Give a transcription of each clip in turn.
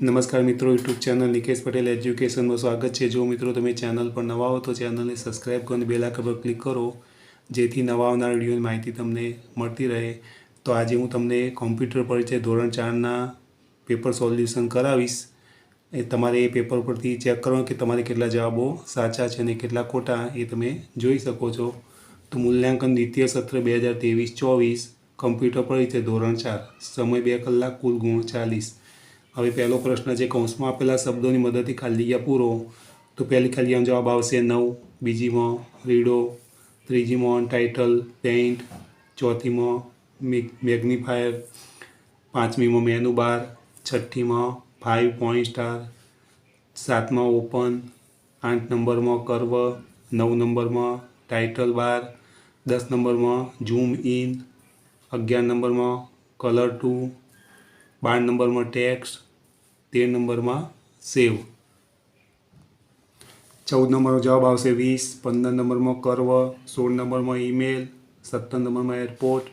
નમસ્કાર મિત્રો YouTube channel Nikesh Patel એજ્યુકેશનમાં સ્વાગત છે. જો મિત્રો તમે ચેનલ પર નવા હો તો ચેનલને સબસ્ક્રાઈબ કરો અને બેલ આઇકન પર ક્લિક કરો, જેથી નવા આવનાર વિડીયોની માહિતી તમને મળતી રહે. તો આજે હું તમને કોમ્પ્યુટર પરિચય ધોરણ ચારના પેપર સોલ્યુશન કરાવીશ, એ તમારે એ પેપર પરથી ચેક કરો કે તમારે કેટલા જવાબો સાચા છે અને કેટલા ખોટા એ તમે જોઈ શકો છો. તો મૂલ્યાંકન દ્વિતીય સત્ર બે હજાર ત્રેવીસ ચોવીસ, કમ્પ્યુટર પરિચય ધોરણ ચાર, સમય બે કલાક કુલ ગુણ ચાલીસ. હવે પહેલો પ્રશ્ન છે, કૌંસમાં આપેલા શબ્દોની મદદથી ખાલી પૂરો. તો પહેલી ખાલી જવાબ આવશે નવ, બીજીમાં રીડો, ત્રીજીમાં ટાઇટલ, પેઇન્ટ, ચોથીમાં મેગ્નીફાયર, પાંચમીમાં મેનુ બાર, છઠ્ઠીમાં ફાઇવ પોઈન્ટ સ્ટાર, સાતમાં ઓપન, આઠ નંબરમાં કર્વ, નવ નંબરમાં ટાઇટલ બાર, દસ નંબરમાં ઝૂમ ઇન, અગિયાર નંબરમાં કલર ટુ, બાર નંબરમાં ટેક્સ્ટ તેર નંબરમાં સેવ. ચૌદ નંબરનો જવાબ આવશે વીસ, પંદર નંબરમાં કર્વ, સોળ નંબરમાં ઈમેલ, સત્તર નંબરમાં એરપોર્ટ,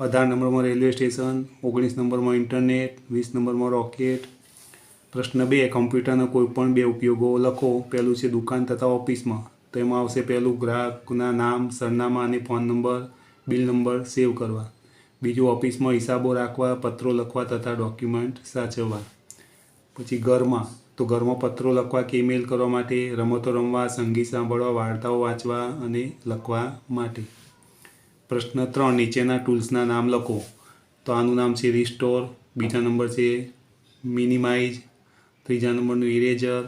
અઢાર નંબરમાં રેલવે સ્ટેશન, ઓગણીસ નંબરમાં ઇન્ટરનેટ, વીસ નંબરમાં રોકેટ. પ્રશ્ન બે, કમ્પ્યુટરના કોઈપણ બે ઉપયોગો લખો. પહેલું છે દુકાન તથા ઓફિસમાં. તો એમાં આવશે પહેલું ગ્રાહકના નામ, સરનામા અને phone number, bill number, save કરવા. બીજું ઓફિસમાં હિસાબો રાખવા, પત્રો લખવા તથા ડોક્યુમેન્ટ સાચવવા. પછી ઘરમાં. તો ઘરમાં પત્રો લખવા કે ઈમેલ કરવા માટે, રમતો રમવા, સંગીત સાંભળવા, વાર્તાઓ વાંચવા અને લખવા માટે. પ્રશ્ન ત્રણ, નીચેના ટૂલ્સના નામ લખો. તો આનું નામ છે રિસ્ટોર બીજા નંબર છે મિનિમાઇઝ ત્રીજા નંબરનું ઇરેઝર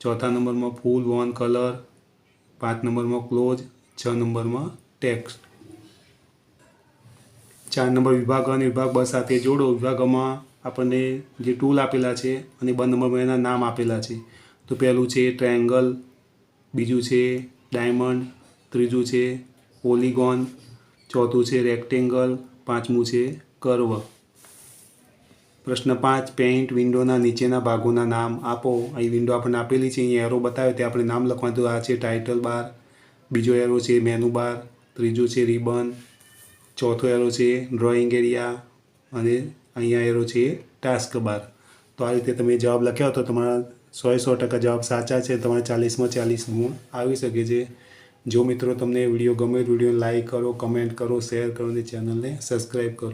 ચોથા નંબરમાં ફૂલ વોન કલર પાંચ નંબરમાં ક્લોઝ છ નંબરમાં ટેક્સ્ટ ચાર નંબર વિભાગ અને વિભાગ બ સાથે જોડો. વિભાગમાં આપણને જે ટૂલ આપેલા છે અને બ નંબરમાં એના નામ આપેલા છે. તો પહેલું છે ટ્રાયંગલ બીજું છે ડાયમંડ ત્રીજું છે ઓલિગોન ચોથું છે રેક્ટેંગલ પાંચમું છે કર્વ પ્રશ્ન પાંચ પેઇન્ટ વિન્ડોના નીચેના ભાગોના નામ આપો. અહીં વિન્ડો આપણને આપેલી છે, અહીં એરો બતાવ્યો તે આપણે નામ લખવાનું. તો આ છે ટાઇટલ બાર બીજો એરો છે મેનુ બાર ત્રીજું છે રિબન ચોથો એરો છે ડ્રોઈંગ એરિયા અને અહીંયા એરો છે ટાસ્ક બાર. તો આ રીતે તમે જવાબ લખ્યા તો તમારા સો સો ટકા જવાબ સાચા છે. તમારે ચાલીસમાં ચાલીસ ગુણ આવી શકે છે જો મિત્રો તમને વીડિયો ગમે વીડિયો લાઈક કરો કમેન્ટ કરો શેર કરો અને ચેનલને સબસ્ક્રાઈબ કરો.